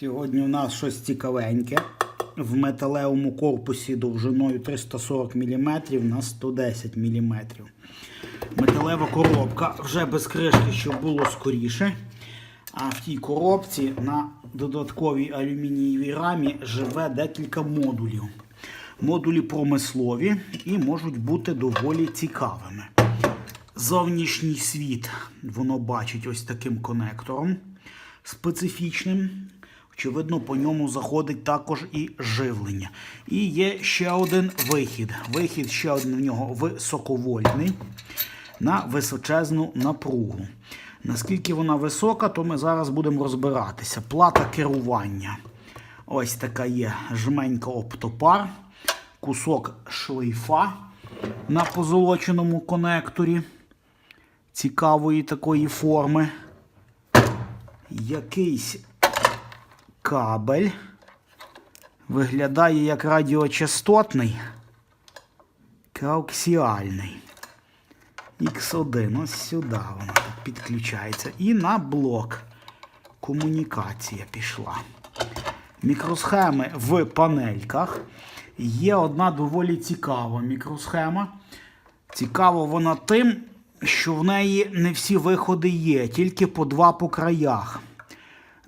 Сьогодні у нас щось цікавеньке. В металевому корпусі довжиною 340 мм на 110 мм. Металева коробка вже без кришки, щоб було скоріше. А в тій коробці на додатковій алюмінієвій рамі живе декілька модулів. Модулі промислові і можуть бути доволі цікавими. Зовнішній світ воно бачить ось таким конектором специфічним. Очевидно, по ньому заходить також і живлення. І є ще один вихід. Вихід ще один в нього високовольтний на височезну напругу. Наскільки вона висока, то ми зараз будемо розбиратися. Плата керування. Ось така є жменька оптопар, кусок шлейфа на позолоченому конекторі цікавої такої форми. Якийсь кабель. Виглядає як радіочастотний, коаксіальний. X1, ось сюди вона підключається. І на блок комунікація пішла. Мікросхеми в панельках. Є одна доволі цікава мікросхема. Цікава вона тим, що в неї не всі виходи є, тільки по два по краях.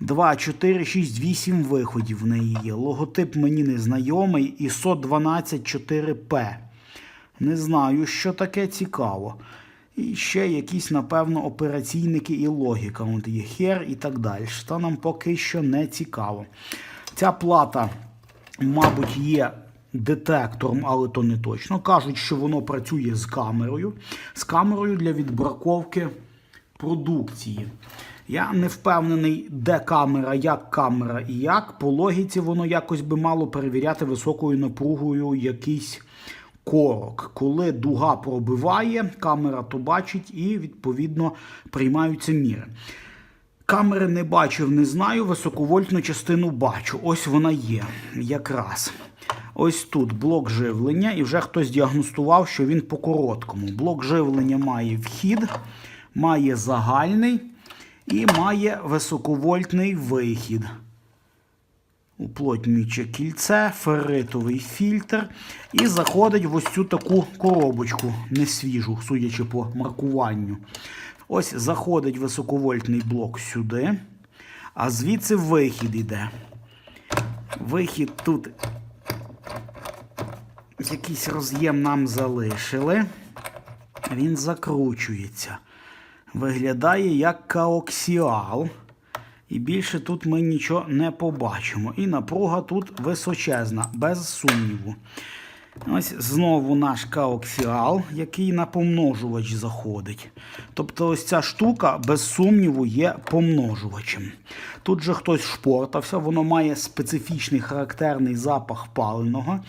2, 4, 6, 8 виходів в неї є. Логотип мені не знайомий ISO 124P. Не знаю, що таке цікаво. І ще якісь, напевно, операційники і логіка. От є хер і так далі. Та нам поки що не цікаво. Ця плата, мабуть, є детектором, але то не точно. Кажуть, що воно працює з камерою. З камерою для відбраковки продукції. Я не впевнений, де камера, як камера і як. По логіці воно якось би мало перевіряти високою напругою якийсь корок. Коли дуга пробиває, камера то бачить і, відповідно, приймаються міри. Камери не бачив, не знаю. Високовольтну частину бачу. Ось вона є. Якраз. Ось тут блок живлення, і вже хтось діагностував, що він по короткому. Блок живлення має вхід, має загальний і має високовольтний вихід. Уплотнююче кільце, ферритовий фільтр. І заходить в ось цю таку коробочку, несвіжу, судячи по маркуванню. Ось заходить високовольтний блок сюди, а звідси вихід іде. Вихід тут якийсь роз'єм нам залишили. Він закручується. Виглядає як коаксіал. І більше тут ми нічого не побачимо. І напруга тут височезна, без сумніву. Ось знову наш коаксіал, який на помножувач заходить. Тобто ось ця штука, без сумніву, є помножувачем. Тут же хтось шпортався, воно має специфічний характерний запах паленого.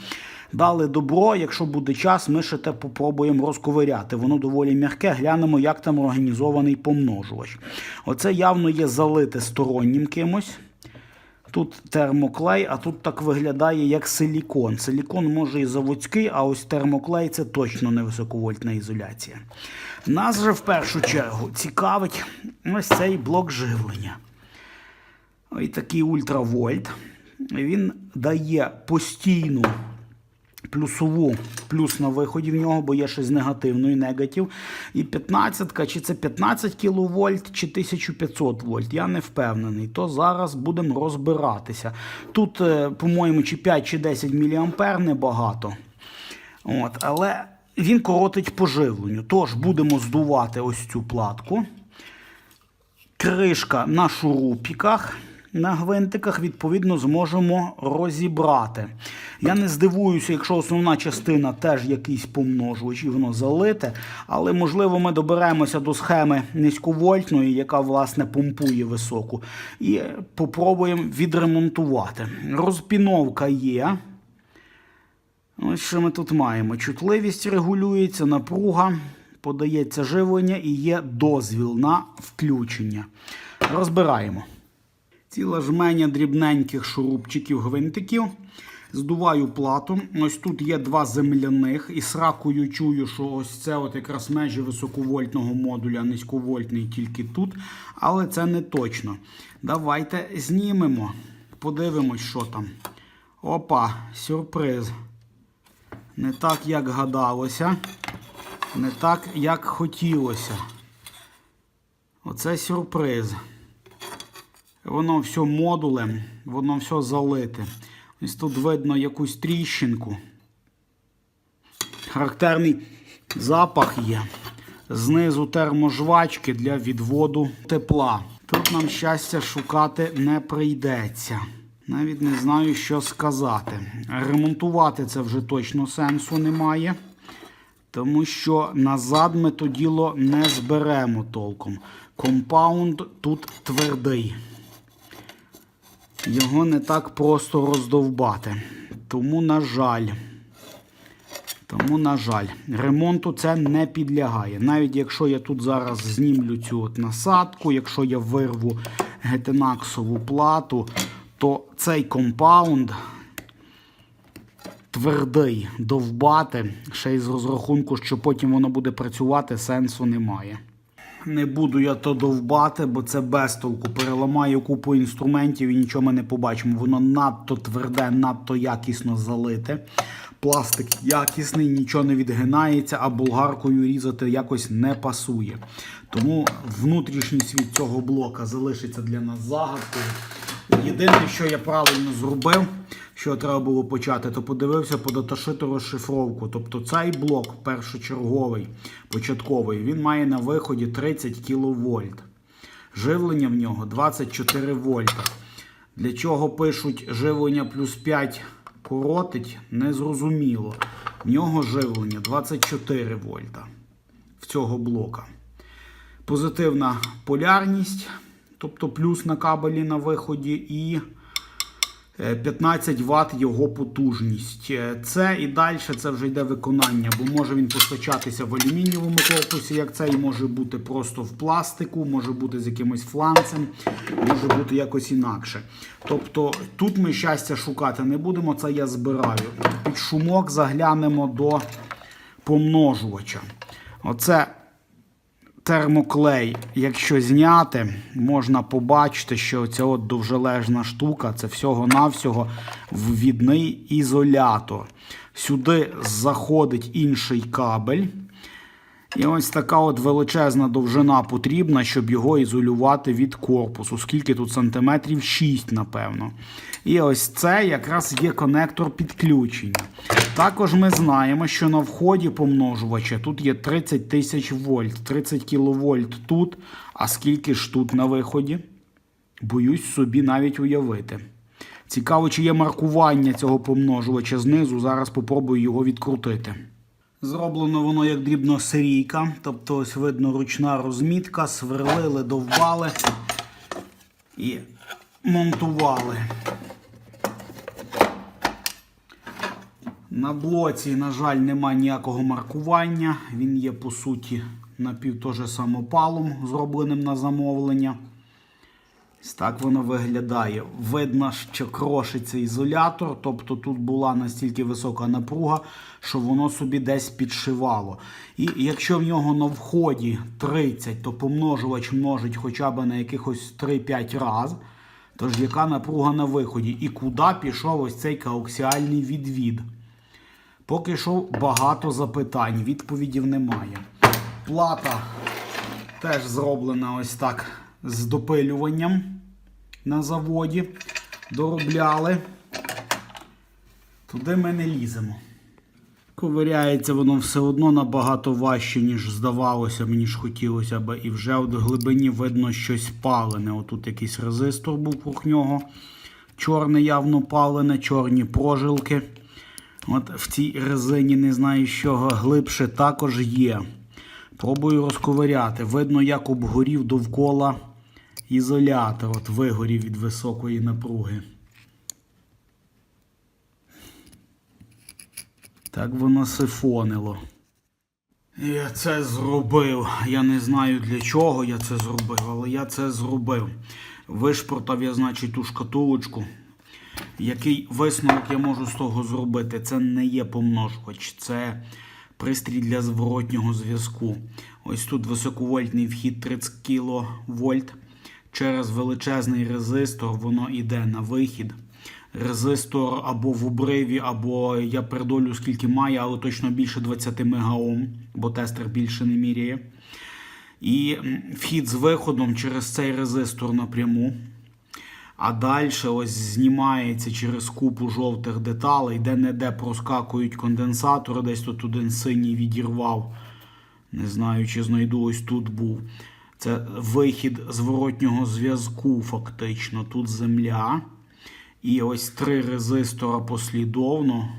Дали добро, якщо буде час, ми ще те попробуємо розковиряти. Воно доволі м'яке, глянемо, як там організований помножувач. Оце явно є залите стороннім кимось. Тут термоклей, а тут так виглядає як силікон. Силікон може і заводський, а ось термоклей це точно не високовольтна ізоляція. Нас же в першу чергу цікавить ось цей блок живлення. Ось такий ультравольт. Він дає постійну плюсову плюс на виході в нього, бо є ще з негативною негатив. І 15, чи це 15 кВт, чи 1500 вольт. Я не впевнений. То зараз будемо розбиратися. Тут, е, по-моєму, чи 5 чи 10 мА небагато. От, Але він коротить по живленню. Тож будемо здувати ось цю платку. Кришка на шурупіках. На гвинтиках, відповідно, зможемо розібрати. Я не здивуюся, якщо основна частина теж якийсь помножувач і воно залите, але, можливо, ми доберемося до схеми низьковольтної, яка, власне, помпує високу, і попробуємо відремонтувати. Розпіновка є. Ось що ми тут маємо. Чутливість регулюється, напруга, подається живлення і є дозвіл на включення. Розбираємо. Ціла жменя дрібненьких шурупчиків гвинтиків. Здуваю плату. Ось тут є два земляних. І сракою чую, що ось це от якраз межі високовольтного модуля, низьковольтний тільки тут. Але це не точно. Давайте знімемо. подивимось, що там. Опа, сюрприз. Не так, як гадалося. Не так, як хотілося. Оце сюрприз. Воно все модулем, воно все залите. Ось тут видно якусь тріщинку. Характерний запах є. Знизу терможвачки для відводу тепла. Тут нам щастя шукати не прийдеться. Навіть не знаю, що сказати. Ремонтувати це вже точно сенсу немає. Тому що назад ми то діло не зберемо толком. Компаунд тут твердий. Його не так просто роздовбати. Тому, на жаль, тому, на жаль, ремонту це не підлягає. Навіть якщо я тут зараз знімлю цю от насадку, якщо я вирву гетенаксову плату, то цей компаунд твердий, довбати, ще й з розрахунку, що потім воно буде працювати, сенсу немає. Не буду я то довбати, бо це без толку. Переламаю купу інструментів і нічого ми не побачимо. Воно надто тверде, надто якісно залите. Пластик якісний, нічого не відгинається, а болгаркою різати якось не пасує. Тому внутрішній світ цього блока залишиться для нас загадкою. Єдине, що я правильно зробив, що треба було почати, то подивився по даташиту розшифровку. Тобто цей блок першочерговий, початковий, він має на виході 30 кВт. Живлення в нього 24 вольта. Для чого пишуть живлення плюс 5 коротить, незрозуміло. В нього живлення 24 вольта в цього блока. Позитивна полярність, тобто плюс на кабелі на виході, і е, 15 Вт його потужність. Е, Це і далі це вже йде виконання, бо може він постачатися в алюмінієвому корпусі, як це, і може бути просто в пластику, може бути з якимось фланцем, може бути якось інакше. Тобто тут ми щастя шукати не будемо, це я збираю. Під шумок заглянемо до помножувача. Оце термоклей, якщо зняти, можна побачити, що ця от довжележна штука це всього-навсього ввідний ізолятор. Сюди заходить інший кабель. І ось така от величезна довжина потрібна, щоб його ізолювати від корпусу. Скільки тут сантиметрів? 6, напевно. І ось це якраз є конектор підключення. Також ми знаємо, що на вході помножувача тут є 30 тисяч вольт, 30 кВт тут. А скільки ж тут на виході? Боюсь собі навіть уявити. Цікаво, чи є маркування цього помножувача знизу. Зараз попробую його відкрутити. Зроблено воно як дрібносерійка, тобто ось видно ручна розмітка, сверлили, довбали і монтували. На блоці, на жаль, немає ніякого маркування. Він є, по суті, напів теж самопалом, зробленим на замовлення. Ось так воно виглядає. Видно, що крошиться ізолятор, тобто тут була настільки висока напруга, що воно собі десь підшивало. І якщо в нього на вході 30, то помножувач множить хоча б на якихось 3-5 раз. Тож яка напруга на виході? І куди пішов ось цей коаксіальний відвід? Поки що багато запитань, відповідів немає. Плата теж зроблена ось так з допилюванням на заводі. Доробляли. Туди ми не ліземо. Ковиряється воно все одно набагато важче, ніж здавалося, мені ж хотілося б. І вже в глибині видно щось палене. Отут якийсь резистор був круг нього. Чорне явно палене, чорні прожилки. От в цій резині не знаю, що глибше також є. Пробую розковиряти. Видно, як обгорів довкола ізолятор. От вигорів від високої напруги. Так воно сифонило. Я це зробив. Я не знаю для чого я це зробив, але я це зробив. Вишпортав я, значить, ту шкатулочку. Який висновок я можу з того зробити? Це не є помножувач, це пристрій для зворотнього зв'язку. Ось тут високовольтний вхід 30 кВт. Через величезний резистор воно йде на вихід. Резистор або в обриві, або я передолю скільки має, але точно більше 20 мегаом, бо тестер більше не міряє. І вхід з виходом через цей резистор напряму. А далі ось знімається через купу жовтих деталей, де-не-де проскакують конденсатори, десь тут один синій відірвав. Не знаю, чи знайду ось тут був. Це вихід зворотнього зв'язку, фактично. Тут земля. І ось три резистора послідовно.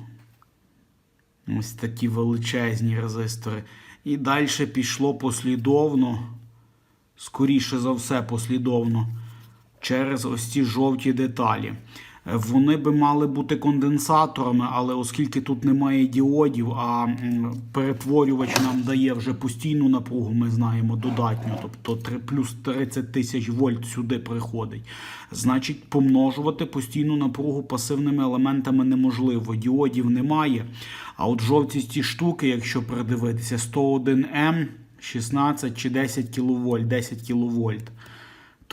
Ось такі величезні резистори. І далі пішло послідовно, скоріше за все, послідовно, через ось ці жовті деталі. Вони би мали бути конденсаторами, але оскільки тут немає діодів, а перетворювач нам дає вже постійну напругу, ми знаємо додатню, тобто три- плюс 30 тисяч вольт сюди приходить. Значить, помножувати постійну напругу пасивними елементами неможливо. Діодів немає. А от жовті ці штуки, якщо придивитися, 101М, 16 чи 10 кВт, 10 кВт.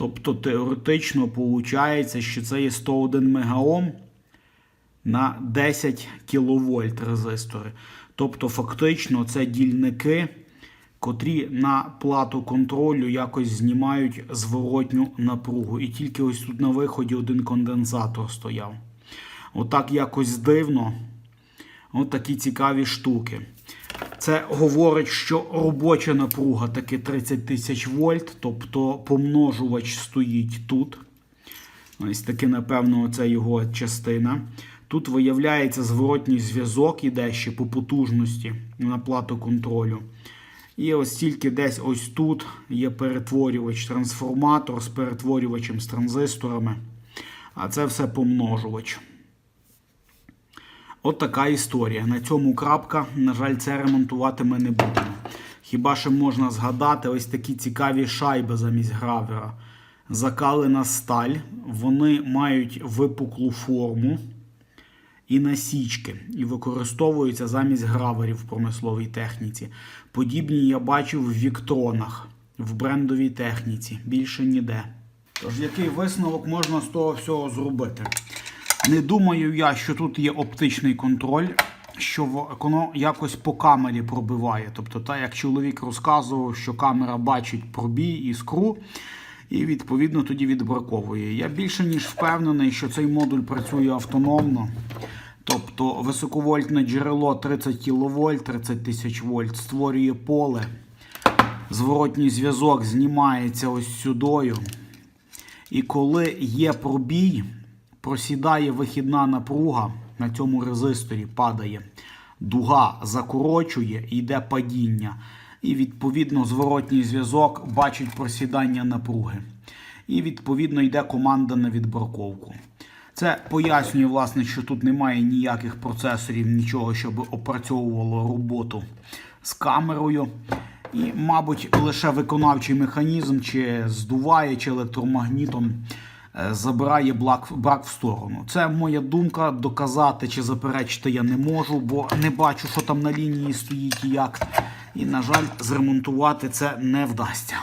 Тобто теоретично виходить, що це є 101 мегаом на 10 кВт резистори. Тобто, фактично, це дільники, котрі на плату контролю якось знімають зворотню напругу. І тільки ось тут на виході один конденсатор стояв. Отак якось дивно. От такі цікаві штуки. Це говорить, що робоча напруга таки 30 тисяч вольт, тобто помножувач стоїть тут. Ось таки, напевно, це його частина. Тут виявляється зворотній зв'язок іде ще по потужності на плату контролю. І ось тільки десь ось тут є перетворювач, трансформатор з перетворювачем з транзисторами. А це все помножувач. От така історія. На цьому крапка. На жаль, це ремонтувати ми не будемо. Хіба що можна згадати ось такі цікаві шайби замість гравера. Закалена сталь. Вони мають випуклу форму і насічки, і використовуються замість граверів в промисловій техніці. Подібні я бачив в віктронах, в брендовій техніці. Більше ніде. Тож, який висновок можна з того всього зробити? Не думаю я, що тут є оптичний контроль, що воно якось по камері пробиває. Тобто, так як чоловік розказував, що камера бачить пробій іскру, і відповідно тоді відбраковує. Я більше ніж впевнений, що цей модуль працює автономно. Тобто високовольтне джерело 30 кВт, 30 тисяч вольт створює поле. Зворотній зв'язок знімається ось сюдою. І коли є пробій, просідає вихідна напруга на цьому резисторі, падає. Дуга закорочує йде падіння. І відповідно зворотній зв'язок бачить просідання напруги. І відповідно йде команда на відбраковку. Це пояснює, власне, що тут немає ніяких процесорів, нічого, щоб опрацьовувало роботу з камерою. І, мабуть, лише виконавчий механізм, чи здуває, чи електромагнітом забирає брак, брак в сторону. Це моя думка. Доказати чи заперечити я не можу, бо не бачу, що там на лінії стоїть і як. І, на жаль, зремонтувати це не вдасться.